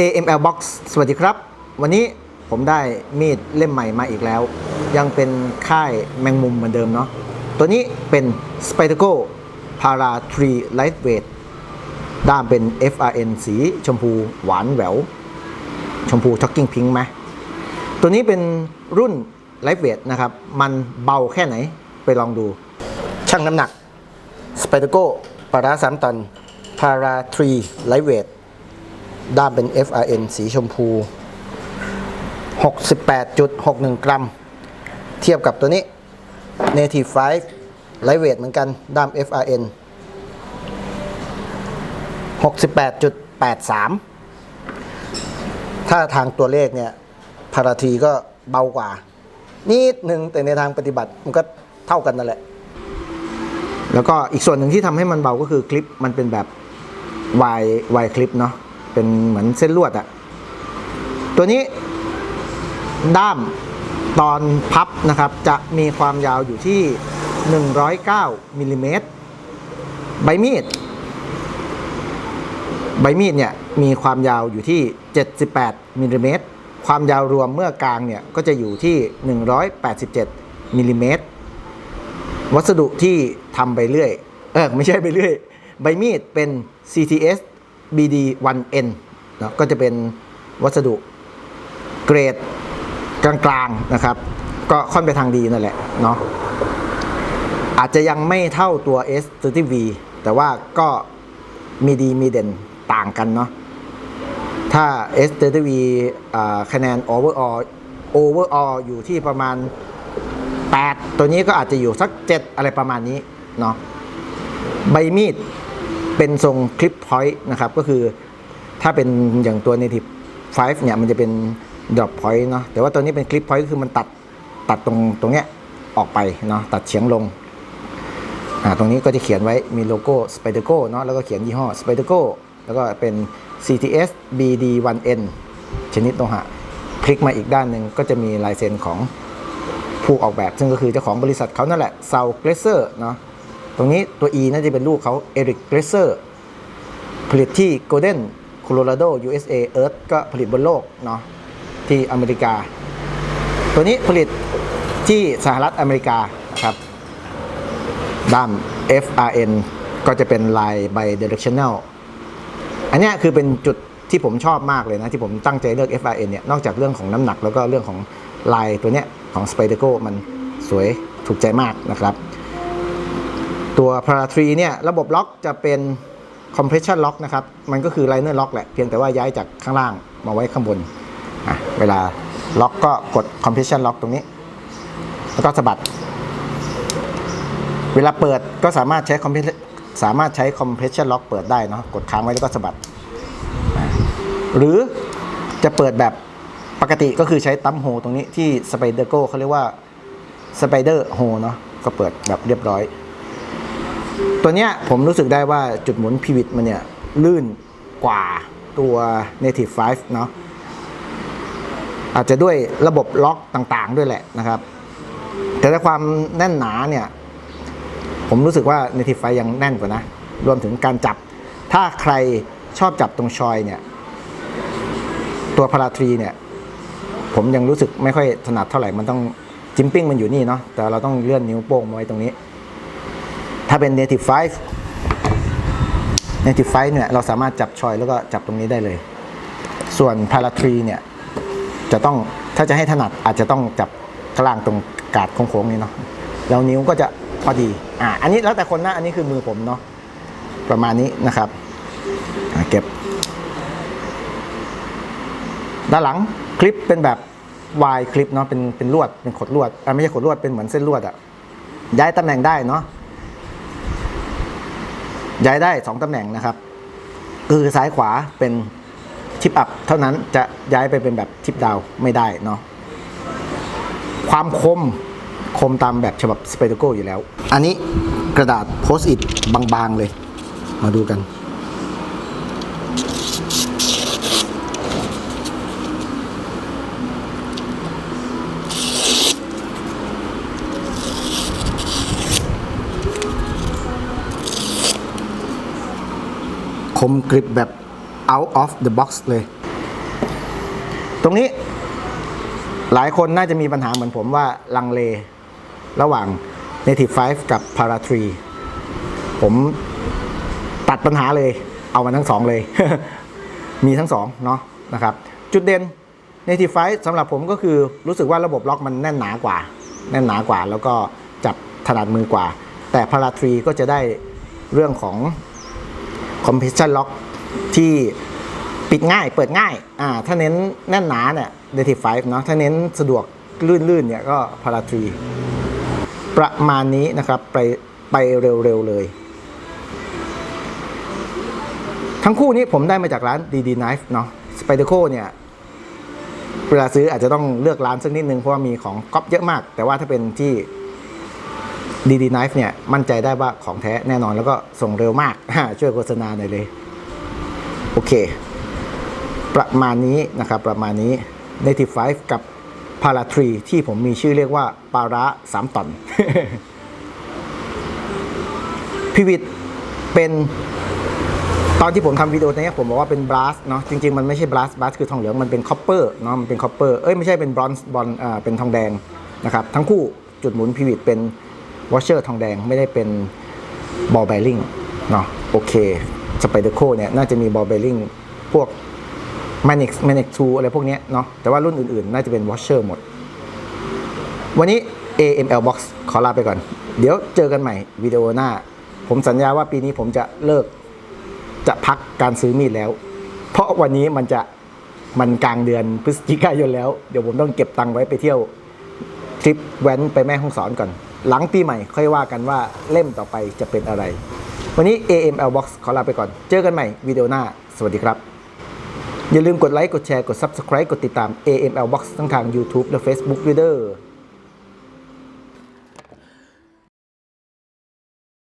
AML Box สวัสดีครับ วันนี้ผมได้มีดเล่มใหม่มาอีกแล้ว ยังเป็นค่ายแมงมุมเหมือนเดิมเนาะตัวนี้เป็น Spyderco Para 3 Lightweight ด้ามเป็น FRN สีชมพูหวานแหวว ชมพูช็อกกิ้งพิงค์ไหมตัวนี้เป็นรุ่น Lightweight นะครับ มันเบาแค่ไหนไปลองดูช่างน้ำหนัก Spyderco Para 3 ตัน Para 3 Lightweight ด้ามเป็น FRN สีชมพู 68.61 กรัม เทียบกับตัวนี้ Native 5 Lightweight เหมือนกัน ด้าม FRN 68.83 ถ้าทางตัวเลขเนี่ยพาราทีก็เบากว่า นิดหนึ่งแต่ในทางปฏิบัติมันก็เท่ากันนั่นแหละ แล้วก็อีกส่วนหนึ่งที่ทำให้มันเบาก็คือคลิปมันเป็นแบบวายวายคลิปเนาะ เป็นเหมือนเส้นลวดอะตัวนี้ด้ามตอนพับนะครับ จะมีความยาวอยู่ที่ 109มิลลิเมตรใบมีด ใบมีดเนี่ยมีความยาวอยู่ที่ 78มิลลิเมตรความยาวรวมเมื่อกลางเนี่ยก็จะอยู่ที่ 187มิลลิเมตรวัสดุที่ทำไปเรื่อย เออไม่ใช่ไปเรื่อย ใบมีดเป็น CTS BD 1N นอะก็จะเป็นวัสดุเกรดกลางๆนะครับ ก็ค่อนไปทางดีนั่นแหละเนาะอาจจะยังไม่เท่าตัว S30V แต่ว่าก็มีดีมีเด่นต่างกันเนาะถ้า S30V อ่าคะแนน overall overall อยู่ที่ประมาณ 8 ตัวนี้ก็อาจจะอยู่สัก 7 อะไรประมาณนี้เนาะใบมีด เป็นทรงคลิปพอยต์นะครับก็คือถ้าเป็นอย่างตัว native 5 เนี่ยมันจะเป็น drop point เนาะแต่ว่าตัวนี้เป็นคลิปพอยต์คือมันตัดตัดตรงตรงเนี้ยออกไปเนาะตัดเฉียงลงอ่าตรงนี้ก็จะเขียนไว้มีโลโก้ Spyderco เนาะแล้วก็เขียนยี่ห้อ Spyderco แล้วก็เป็น CTS BD1N ชนิดโลหะคลิกมาอีกด้านหนึ่งก็จะมีลายเซ็นของผู้ออกแบบ ซึ่งก็คือเจ้าของบริษัทเขานั่นแหละ s o u g l a s e r เนาะ ตรงนี้ตัว E น่าจะเป็นลูกเขา Eric g l a s e r ผลิตที่ Golden Colorado USA Earth ก็ผลิตบนโลกเนาะที่อเมริกา ตัวนี้ผลิตที่สหรัฐอเมริกาครับด้าม FRN ก็จะเป็นลาย bi directional อันนี้คือเป็นจุดที่ผมชอบมากเลยนะ ที่ผมตั้งใจเลือก FRN เนี่ย นอกจากเรื่องของน้ำหนักแล้วก็เรื่องของลายตัวเนี้ยของ Spyderco มันสวยถูกใจมากนะครับ ตัว Para 3เนี่ยระบบล็อกจะเป็น compression lock นะครับ มันก็คือ liner lock แหละ เพียงแต่ว่าย้ายจากข้างล่างมาไว้ข้างบน เวลาล็อกก็กด compression lock ตรงนี้ แล้วก็สะบัด เวลาเปิดก็สามารถใช้ compression สามารถใช้ compression lock เปิดได้เนาะ กดค้างไว้แล้วก็สะบัด หรือจะเปิดแบบปกติก็คือใช้ตั้มโฮตรงนี้ที่ Spyderco เขาเรียกว่า Spider Hole เนาะ ก็เปิดแบบเรียบร้อย ตัวเนี้ยผมรู้สึกได้ว่าจุดหมุนพีวิตมันเนี่ยลื่นกว่าตัว Native 5 เนาะอาจจะด้วยระบบล็อกต่างๆ ด้วยแหละนะครับ แต่ในความแน่นหนาเนี่ย ผมรู้สึกว่า Native 5 ยังแน่นกว่านะ รวมถึงการจับ ถ้าใครชอบจับตรงชอยเนี่ย ตัวพาราทรีเนี่ย ผมยังรู้สึกไม่ค่อยถนัดเท่าไหร่ มันต้องจิมปิ้งมันอยู่นี่เนาะแต่เราต้องเลื่อนนิ้วโป้งมาไว้ตรงนี้ เป็น native 5 native 5เนี่ยเราสามารถจับชอยแล้วก็จับตรงนี้ได้เลย ส่วนพาราทรีเนี่ยจะต้องถ้าจะให้ถนัดอาจจะต้องจับกลางตรงกาดโค้งๆนี้เนาะแล้วนิ้วก็จะพอดีอ่าอันนี้แล้วแต่คนนะอันนี้คือมือผมเนาะประมาณนี้นะครับเก็บ ด้านหลังคลิปเป็นแบบวายคลิปเนาะเป็นเป็นลวดเป็นขดลวดอะไม่ใช่ขดลวดเป็นเหมือนเส้นลวดอะย้ายตำแหน่งได้เนาะ ย้ายได้สองตำแหน่งนะครับ คือซ้ายขวาเป็นทิปอัพเท่านั้นจะย้ายไปเป็นแบบทิปดาวไม่ได้เนาะความคมคมตามแบบฉบับสเปเดโกอยู่แล้ว อันนี้กระดาษโพสต์อิทบางๆเลย มาดูกัน คมกริบแบบ out of the box เลย ตรงนี้หลายคนน่าจะมีปัญหาเหมือนผมว่าลังเล ระหว่าง Native 5 กับ Para 3 ผมตัดปัญหาเลย เอามาทั้งสองเลย มีทั้งสองเนาะนะครับ จุดเด่น Native 5สำหรับผมก็คือรู้สึกว่าระบบล็อกมันแน่นหนากว่า แน่นหนากว่า แล้วก็จับถนัดมือกว่า แต่ Para 3 ก็จะได้เรื่องของ compression lock ที่ปิดง่ายเปิดง่ายอ่าถ้าเน้นแน่นหนาเนี่ย Native 5เนาะถ้าเน้นสะดวกลื่นๆเนี่ยก็ Para 3ประมาณนี้นะครับไปไปเร็วๆเลย ทั้งคู่นี้ผมได้มาจากร้าน DD Knife เนาะ Spyderco เนี่ยเวลาซื้ออาจจะต้องเลือกร้านสักนิดนึงเพราะว่ามีของก๊อปเยอะมาก แต่ว่าถ้าเป็นที่ DD Knife เนี่ย มั่นใจได้ว่าของแท้แน่นอนแล้วก็ส่งเร็วมาก ช่วยโฆษณาหน่อยเลย โอเค ประมาณนี้นะครับ ประมาณนี้ Native 5 กับ Para 3ที่ผมมีชื่อเรียกว่าปาระสามตอนพิวิตเป็นตอนที่ผมทำวิดีโอนี้ผมบอกว่าเป็นบลัสเนาะจริงๆ มันไม่ใช่บลัสบลัสคือทองเหลือง มันเป็นคอปเปอร์เนาะมันเป็นคอปเปอร์เอ้ยไม่ใช่เป็นบรอนซ์บอลอ่าเป็นทองแดงนะครับ ทั้งคู่จุดหมุนพิวิตเป็น วอชเชอร์ทองแดงไม่ได้เป็นบอลไบลลิงเนาะโอเคสไปเดอร์โคเนี่ยน่าจะมีบอลไบลลิงพวก m a n i x m a n i x 2อะไรพวกเนี้ยเนาะแต่ว่ารุ่นอื่นๆ น่าจะเป็นวอชเชอร์หมด วันนี้ AML Box ขอลาไปก่อน เดี๋ยวเจอกันใหม่วิดีโอหน้า ผมสัญญาว่าปีนี้ผมจะเลิกจะพักการซื้อมีดแล้ว เพราะวันนี้มันจะมันกลางเดือนพฤศจิกายนแล้ว เดี๋ยวผมต้องเก็บตังค์ไว้ไปเที่ยวทริปแว้นไปแม่ห้องสอนก่อน หลังปีใหม่ค่อยว่ากันว่าเล่มต่อไปจะเป็นอะไร วันนี้ AML Box ขอลาไปก่อน เจอกันใหม่วิดีโอหน้า สวัสดีครับ อย่าลืมกดไลค์กดแชร์กด Subscribe กดติดตาม AML Box ทั้งทาง YouTube และ Facebook ด้วยเด้อ